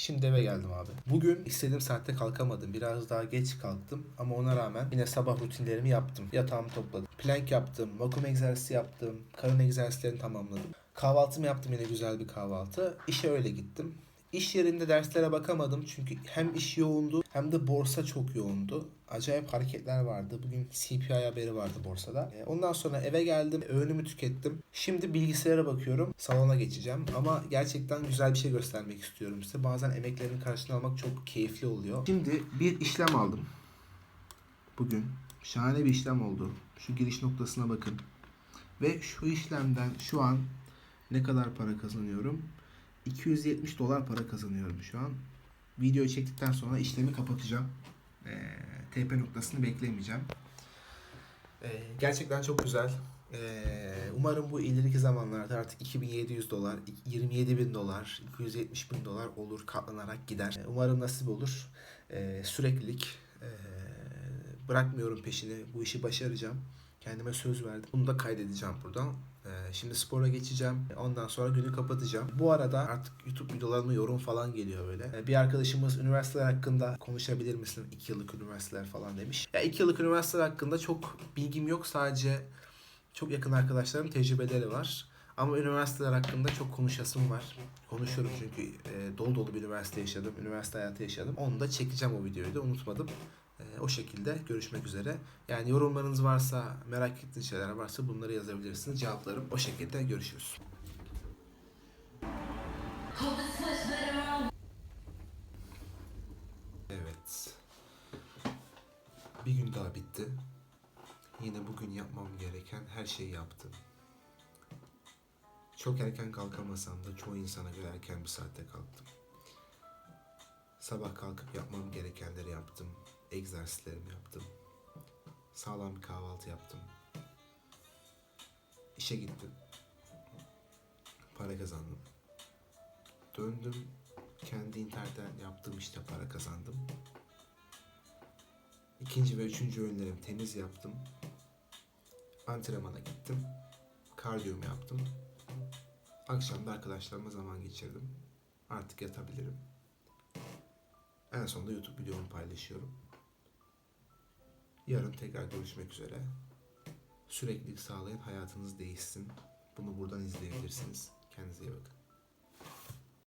Şimdi eve geldim abi. Bugün istediğim saatte kalkamadım. Biraz daha geç kalktım ama ona rağmen yine sabah rutinlerimi yaptım. Yatağımı topladım. Plank yaptım, vakum egzersizi yaptım, karın egzersizlerini tamamladım. Kahvaltımı yaptım yine güzel bir kahvaltı. İşe öyle gittim. İş yerinde derslere bakamadım çünkü hem iş yoğundu hem de borsa çok yoğundu. Acayip hareketler vardı. Bugün CPI haberi vardı borsada. E, Ondan sonra eve geldim, öğünümü tükettim. Şimdi bilgisayara bakıyorum. Salona geçeceğim ama gerçekten güzel bir şey göstermek istiyorum size. Bazen emeklerin karşılığını almak çok keyifli oluyor. Şimdi bir işlem aldım. Bugün şahane bir işlem oldu. Şu giriş noktasına bakın. Ve şu işlemden şu an ne kadar para kazanıyorum? 270 dolar para kazanıyorum şu an. Videoyu çektikten sonra işlemi kapatacağım. Ee, TP noktasını beklemeyeceğim. Ee, gerçekten çok güzel. Ee, umarım bu ileriki zamanlarda artık 2700 dolar, 27 bin dolar, 270 bin dolar olur katlanarak gider. Ee, Umarım nasip olur. Ee, süreklilik. ee, bırakmıyorum peşini. Bu işi başaracağım. Kendime söz verdim. Bunu da kaydedeceğim buradan. Ee, Şimdi spora geçeceğim. Ondan sonra günü kapatacağım. Bu arada artık YouTube videolarıma yorum falan geliyor böyle. Ee, Bir arkadaşımız üniversiteler hakkında konuşabilir misin? 2 yıllık üniversiteler falan demiş. Ya 2 yıllık üniversiteler hakkında çok bilgim yok. Sadece çok yakın arkadaşlarım tecrübeleri var. Ama üniversiteler hakkında çok konuşasım var. Konuşuyorum çünkü e, dolu dolu bir üniversite yaşadım. Üniversite hayatı yaşadım. Onu da çekeceğim o videoyu da unutmadım. E, o şekilde görüşmek üzere. Yani yorumlarınız varsa, merak ettiğiniz şeyler varsa bunları yazabilirsiniz. Cevaplarım o şekilde görüşürüz. Evet. Bir gün daha bitti. Yine bugün yapmam gereken her şeyi yaptım. Çok erken kalkamasam da çoğu insana göre erken bir saatte kalktım. Sabah kalkıp yapmam gerekenleri yaptım. Egzersizlerimi yaptım. Sağlam bir kahvaltı yaptım. İşe gittim. Para kazandım. Döndüm. Kendi internetten yaptığım işte para kazandım. İkinci ve üçüncü öğünlerimi temiz yaptım. Antrenmana gittim. Kardiyomu yaptım. Akşam da arkadaşlarımla zaman geçirdim. Artık yatabilirim. En sonunda YouTube videomu paylaşıyorum. Yarın tekrar görüşmek üzere. Süreklilik sağlayın, hayatınız değişsin. Bunu buradan izleyebilirsiniz. Kendinize iyi bakın.